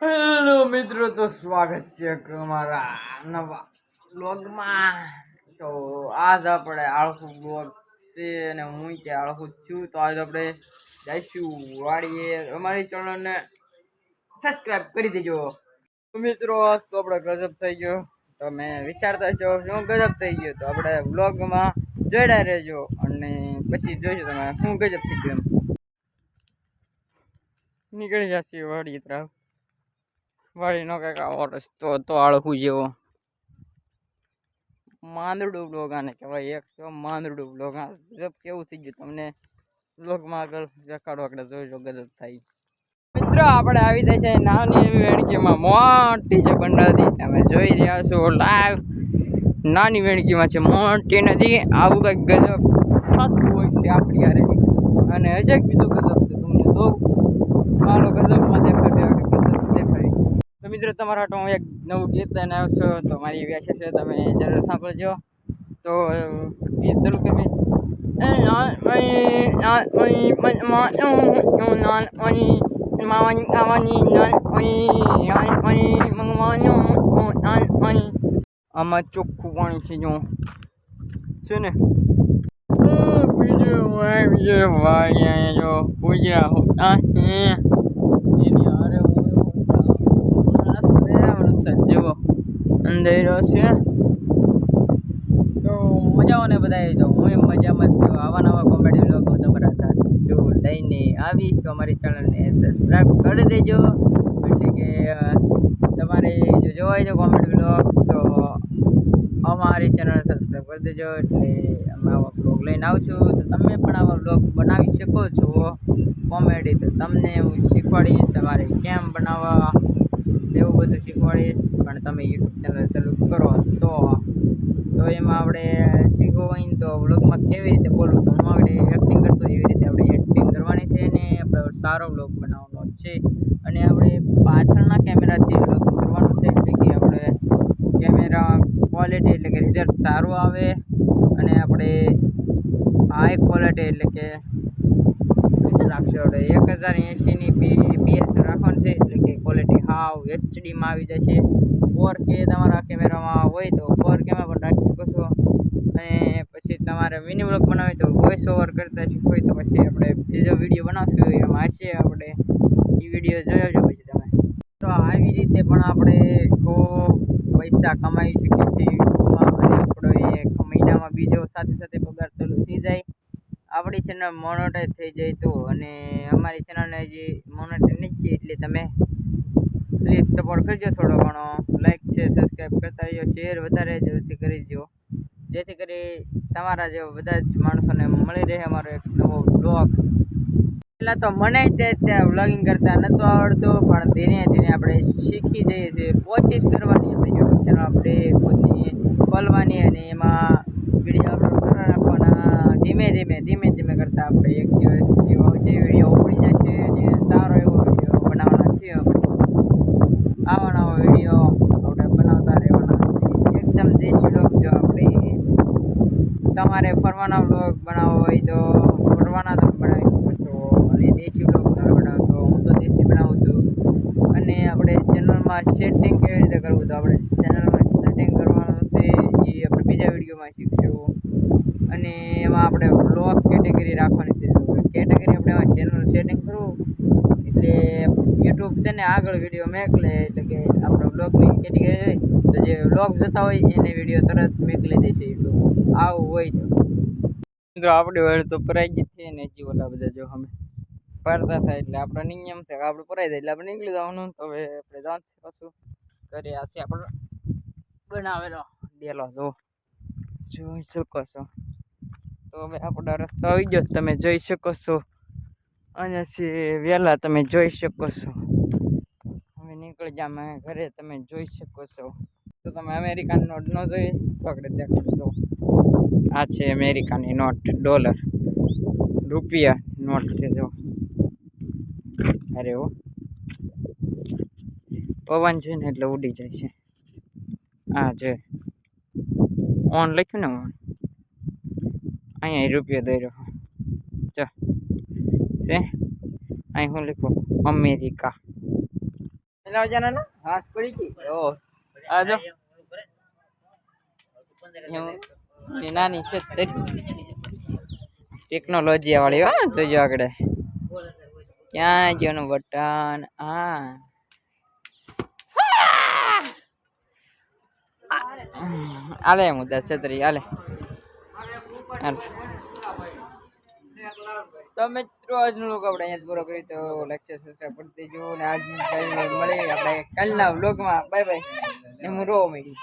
Hello મિત્રો, તો સ્વાગત છે અમારા નવા બ્લોગમાં. તો આજ આપણે આળખું બ્લોગ છે અને હું કે આળખું છું. તો આજ આપણે જઈશું વાડીએ. અમારી ચેનલને સબસ્ક્રાઈબ કરી દેજો. મિત્રો તો આપણે ગજબ થઈ ગયો. તમે વિચારતા છો શું ગજબ થઈ ગયો. તો આપણે બ્લોગમાં જોડાઈ રહેજો અને પછી જોઈશું તમે શું ગજબ થઈ ગયું નીકળી જશે વાડી તરફ. વાળીનો કંઈક આવો રસ્તો હતો આળખું જેવો. માંદડું બ્લોગાને કહેવાય, એક તો માંદરડું બ્લોગ જબ કેવું થઈ ગયું તમને? બ્લોગમાં આગળ દેખાડો, આગળ જોઈજો ગજબ થાય. મિત્રો, આપણે આવી જાય છે નાની એવી વેણકીમાં. મોટી છે બંડાથી તમે જોઈ રહ્યા છો લાઈવ નાની વેણકીમાં છે, મોટી નદી. આવું કંઈક ગજબ થતું હોય છે આપણી યારે અને હજે બીજું ગજબ છે, તમને તો મારો ગજબમાં તો મિત્રો, તમારા હાટો હું એક નવું ગીત લઈને આવ્યો છું. તો મારી વ્યાખ્યા છે, તમે જરૂર સાંભળજો. તો ગીત શરૂ કરવી આમાં ચોખ્ખું પાણી છે, જો. છે ને? બીજો ભાઈ બીજો ભાઈ જો. પૂજા હોતા હે એની હારે હું વરસાદ જેવો અંધેરો છે તો મજા આવે ને તો હું એમ મજામાં છું. આવા નવા કોમેડી વ્લોગ તમારા સાથે જો લઈને આવીશ તો અમારી ચેનલને સબસ્ક્રાઈબ કરી દેજો. એટલે કે તમારે જો જોવા છે કોમેડી વ્લોગ તો અમારી ચેનલ સબસ્ક્રાઈબ કરી દેજો. એટલે અમે આવા બ્લોગ લઈને આવું છું. તો તમે પણ આવા બ્લોગ બનાવી શકો છો. કોમેડી તો તમને હું શીખવાડીશ તમારે કેમ બનાવવા. એવું બધું શીખવાડીશ પણ તમે યુટ્યુબ ચેનલ ચાલુ કરો તો તો એમાં આપણે શીખવું હોય તો વ્લોગમાં કેવી રીતે બોલવું તો હું આપણે એક્ટિંગ કરતો એવી રીતે આપણે એક્ટિંગ કરવાની છે અને આપણે સારો વ્લોગ બનાવવાનો છે. અને આપણે પાછળના કેમેરાથી વ્લોગ કરવાનો છે, એટલે કે આપણે કેમેરા ક્વોલિટી એટલે કે રિઝલ્ટ સારું આવે. અને આપણે હાઈ ક્વોલિટી એટલે કે રાખશે આપણે એક હજાર એંશીની પી પીએસ રાખવાનું છે, એટલે કે ક્વોલિટી હાવ એચડીમાં આવી જશે ફોર કે તમારા કેમેરામાં હોય તો ફોર કેમાં પણ રાખી શકો છો. અને પછી તમારે મિની બ્લોક બનાવી તો વોઇસ ઓવર કરતા શીખવું હોય તો પછી આપણે બીજો વીડિયો બનાવશું, એમાં હશે આપણે. એ વીડિયો જોયો આવજો પછી તમે. તો આવી રીતે પણ આપણે ખૂબ પૈસા કમાઈ શકીએ છીએ અને આપણો એક મહિનામાં બીજો સાથે સાથે પગાર ચાલુ થઈ જાય. આપણી ચેનલ મોનોટાઈઝ થઈ જાય તો અને અમારી ચેનલને હજી મોનોટાઈઝ નહીં છે એટલે તમે પ્લીઝ સપોર્ટ કરજો થોડો ઘણો. લાઈક છે સબસ્ક્રાઈબ કરતા રહેજો શેર વધારે જરૂરથી કરી દો જેથી કરી તમારા જેવા બધા જ માણસોને મળી રહે અમારો એક નવો બ્લોગ પહેલાં તો મને જ ત્યાં વ્લોગિંગ કરતા નહોતું આવડતું, પણ ધીરે ધીરે આપણે શીખી જઈએ છીએ. કોશિશ કરવાની આપણે યુટ્યુબ ચેનલ આપણે ખુદની, ખોલવાની અને એમાં વીડિયો અપલોડ કરવા નાખવાના ધીમે ધીમે ધીમે કરતાં આપણે એક દિવસ જે વીડિયો ઉપડી જશે અને સારો એવો વીડિયો બનાવવાના છે આપણે. આવા નવા વીડિયો આપણે બનાવતા રહેવાના એકદમ દેશી લોક જો આપણે તમારે ફરવાના બ્લોગ બનાવવો હોય તો ફરવાના તમે બનાવી શકો છો. અને દેશી બ્લોગ તમે બનાવો હું તો દેશી બનાવું છું. અને આપણે ચેનલમાં સેટિંગ કેવી રીતે કરવું તો આપણે ચેનલમાં સેટિંગ કરવાનું છે એ આપણે બીજા વિડીયોમાં શીખશું. અને એમાં આપણે બ્લોક કેટેગરી રાખવાની છે. કેટેગરી આપણે એમાં ચેનલ સેટિંગ કરવું. એટલે યુટ્યુબ છે ને આગળ વીડિયો મેકલે. એટલે કે આપણે બ્લોગની કેટેગરી હોય તો જે બ્લોગ જોતા હોય એને વીડિયો તરત મેકલી દેશે યુટ્યુબ આવું હોય તો. મિત્રો, આપણે હોય તો પરાઈ જ છે ને હજી ઓલા બધા જો અમે પડતા થાય એટલે આપણો નિયમ છે. આપણે પરાઈ જાય એટલે આપણે નીકળી જવાનું. તો હવે આપણે જવાનું છે પાછું. ઘરે આ આપણો બનાવેલો ડેલો જો જોઈ શકો છો. તો હવે આપણો રસ્તો આવી ગયો. તમે જોઈ શકો છો. અને વહેલા તમે જોઈ શકો છો. હવે નીકળી જા મેં ઘરે, તમે જોઈ શકો છો. તો તમે અમેરિકાની નોટ ન જોઈ. તો આપણે દેખાડો આ છે અમેરિકાની નોટ, ડોલર. રૂપિયા નોટ છે જો. અરે ઓ પવન છે ને એટલે ઉડી જાય છે. આ છે. ઓન લખ્યું ને ઓન અહીંયા રૂપિયો દઈ રહ્યો ચો અહીં હું લખું? અમેરિકા. પેલા જણા ના? હાથ પડી ગઈ. ઓ. આ જો. નાની છે ટેકનોલોજી વાળી હા જોજો આગળ. ક્યાં ગયોનું બટન? હા આલે મુદ્દા છત્રી, આલે. તો મિત્રો, આજનું લોકો આપણે અહીંયા પૂરો કરી તો લેક્ચર સબસ્ક્રાઈબ કરી દેજો. અને આજની મળે. આપણે કાલના વ્લોગમાં બાય બાય ને હું રો મળી